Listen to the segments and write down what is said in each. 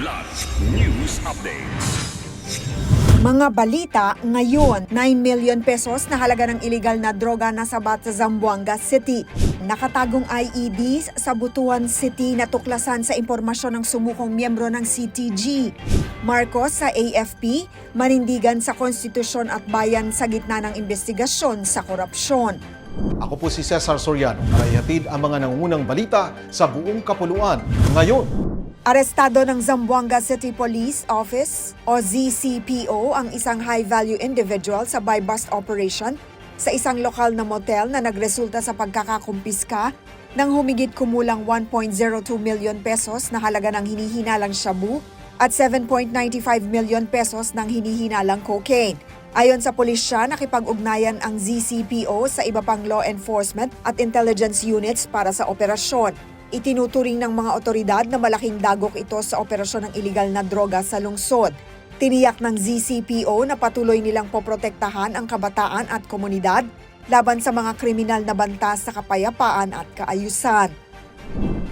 Kidlat News Updates. Mga balita ngayon, 9 million pesos na halaga ng iligal na droga na sabat sa Zamboanga City. Nakatagong IEDs sa Butuan City na tuklasan sa impormasyon ng sumukong miyembro ng CTG. Marcos sa AFP, manindigan sa konstitusyon at bayan sa gitna ng investigasyon sa korupsyon. Ako po si Cesar Soriano para ihatid ang mga nangungunang balita sa buong kapuluan. Ngayon, Arestado ng Zamboanga City Police Office o ZCPO ang isang high-value individual sa buy-bust operation sa isang lokal na motel na nagresulta sa pagkakakumpiska ng humigit kumulang 1.02 million pesos na halaga ng hinihinalang shabu at 7.95 million pesos ng hinihinalang cocaine. Ayon sa pulisya, nakipag-ugnayan ang ZCPO sa iba pang law enforcement at intelligence units para sa operasyon. Itinuturing ng mga otoridad na malaking dagok ito sa operasyon ng iligal na droga sa lungsod. Tiniyak ng ZCPO na patuloy nilang poprotektahan ang kabataan at komunidad laban sa mga kriminal na banta sa kapayapaan at kaayusan.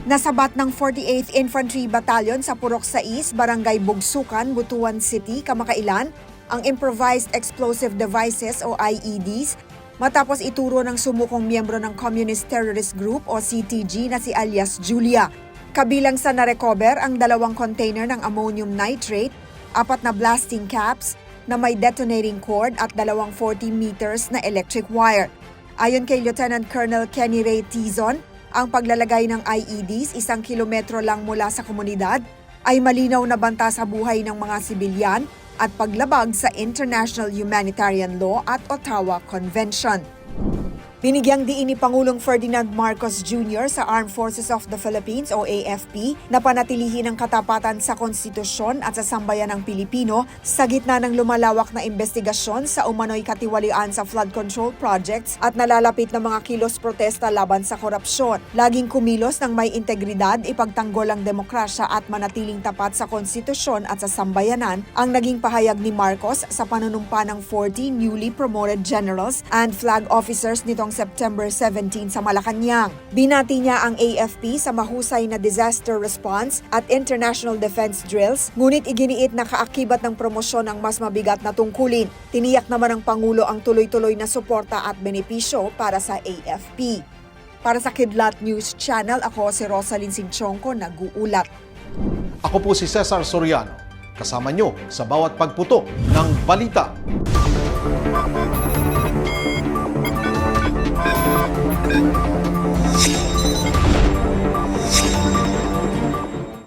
Nasabat ng 48th Infantry Battalion sa Purok 6, Barangay Bugsukan, Butuan City, kamakailan ang Improvised Explosive Devices o IEDs matapos ituro ng sumukong miyembro ng Communist Terrorist Group o CTG na si alias Julia. Kabilang sa narecover ang dalawang container ng ammonium nitrate, apat na blasting caps na may detonating cord at dalawang 40 meters na electric wire. Ayon kay Lieutenant Colonel Kenny Ray Tizon, ang paglalagay ng IEDs isang kilometro lang mula sa komunidad ay malinaw na banta sa buhay ng mga sibilyan at paglabag sa international humanitarian law at Ottawa Convention. Binigyang diin ni Pangulong Ferdinand Marcos Jr. sa Armed Forces of the Philippines o AFP na panatilihin ang katapatan sa konstitusyon at sa sambayan ng Pilipino sa gitna ng lumalawak na investigasyon sa umano'y katiwalian sa flood control projects at nalalapit na mga kilos protesta laban sa korupsyon. Laging kumilos ng may integridad, ipagtanggol ang demokrasya at manatiling tapat sa konstitusyon at sa sambayanan ang naging pahayag ni Marcos sa panunumpa ng 40 newly promoted generals and flag officers nitong September 17 sa Malacanang. Binati niya ang AFP sa mahusay na disaster response at international defense drills, ngunit iginiit na kaakibat ng promosyon ang mas mabigat na tungkulin. Tiniyak naman ng Pangulo ang tuloy-tuloy na suporta at benepisyo para sa AFP. Para sa Kidlat News Channel, ako si Rosalyn Sinchonko, nag-uulat. ako po si Cesar Soriano. Kasama nyo sa bawat pagputo ng balita.